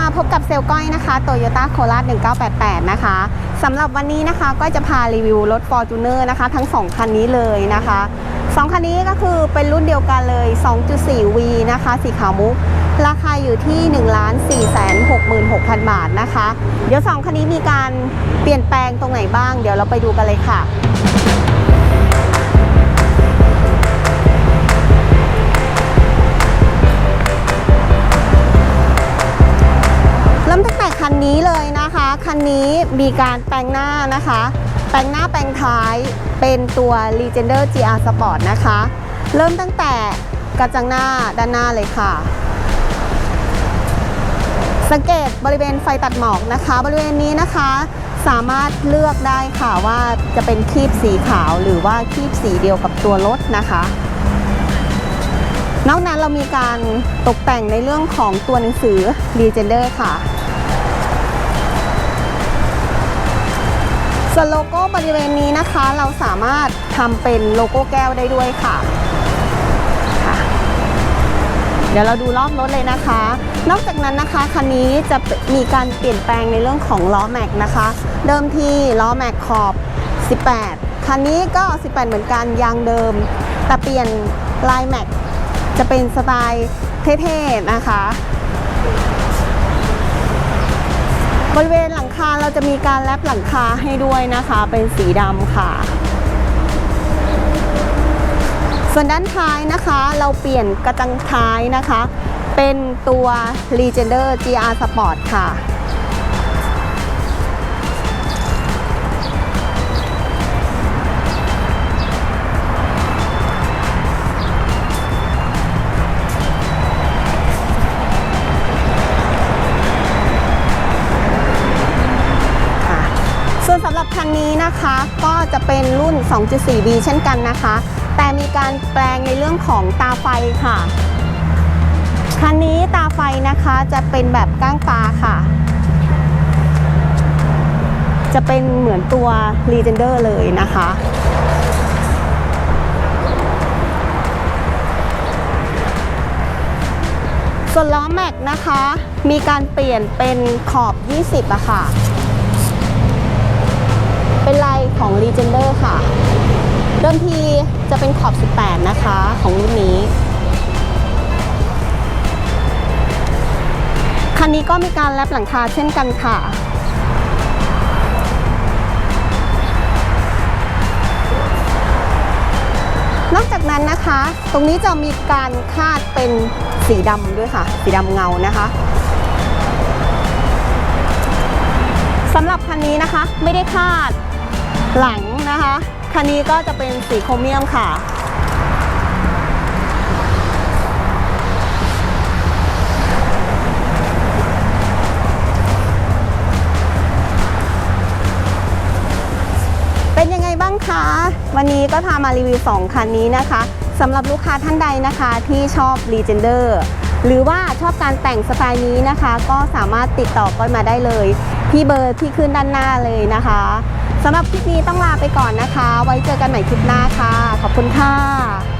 มาพบกับเซลก้อยนะคะโตโยต้าโคราช1988 นะคะสำหรับวันนี้นะคะก็จะพารีวิวรถ Fortuner นะคะ ทั้ง 2 คันนี้เลยนะคะ 2 คันนี้ก็คือเป็นรุ่นเดียวกันเลย 2.4V นะคะ สีขาวมุก ราคาอยู่ที่ 1 4 6 6 0 0 0บาทนะคะ เดี๋ยว 2 คันนี้มีการเปลี่ยนแปลงตรงไหนบ้าง เดี๋ยวเราไปดูกันเลยค่ะันนี้มีการแปลงหน้านะคะ แปลงหน้าแปลงท้ายเป็นตัว Legender GR Sport นะคะ เริ่มตั้งแต่กระจังหน้าด้านหน้าเลยค่ะ สังเกตบริเวณไฟตัดหมอกนะคะ บริเวณนี้นะคะสามารถเลือกได้ค่ะว่าจะเป็นครีบสีขาวหรือว่าครีบสีเดียวกับตัวรถนะคะ นอกนั้นเรามีการตกแต่งในเรื่องของตัวหนังสือ Legender ค่ะ ส่วนโลโก้บริเวณนี้นะคะ เราสามารถทำเป็นโลโก้แก้วได้ด้วยค่ะค่ะ เดี๋ยวเราดูรอบรถเลยนะคะ นอกจากนั้นนะคะคันนี้จะมีการเปลี่ยนแปลงในเรื่องของล้อแม็กนะคะ เดิมที่ล้อแม็กขอบ 18 คันนี้ก็ 18 เหมือนกันยางเดิม แต่เปลี่ยนลายแม็กจะเป็นสไตล์เท่ๆนะคะ บริเวณหลัง คาเราจะมีการแรปหลังคาให้ด้วยนะคะ เป็นสีดำค่ะ ส่วนด้านท้ายนะคะ เราเปลี่ยนกระจังท้ายนะคะ เป็นตัว Legender GR Sport ค่ะ คันนี้นะคะก็จะเป็นรุ่น 2.4V เช่นกันนะคะ แต่มีการแปลงในเรื่องของตาไฟค่ะ คันนี้ตาไฟนะคะจะเป็นแบบก้างปลาค่ะ จะเป็นเหมือนตัว Legender เลยนะคะส่วนล้อแม็กนะคะ มีการเปลี่ยนเป็นขอบ 20อะค่ะ เป็นลายของ Legender ค่ะเริ่มทีจะเป็นขอบ 18 นะคะ ของรุ่นนี้ คันนี้ก็มีการแลปหลังคาเช่นกันค่ะนอกจากนั้นนะคะ ตรงนี้จะมีการคาดเป็นสีดำด้วยค่ะ สีดำเงานะคะสำหรับคันนี้นะคะไม่ได้คาด หลังนะคะคันนี้ก็จะเป็นสีโครเมียมค่ะ เป็นยังไงบ้างคะ วันนี้ก็พามารีวิว 2 คันนี้นะคะสำหรับลูกค้าท่านใดนะคะที่ชอบ Legender หรือว่าชอบการแต่งสไตล์นี้นะคะ ก็สามารถติดต่อก้อยมาได้เลย ที่เบอร์ที่ขึ้นด้านหน้าเลยนะคะ สำหรับคลิปนี้ต้องลาไปก่อนนะคะ ไว้เจอกันใหม่คลิปหน้าค่ะ ขอบคุณค่ะ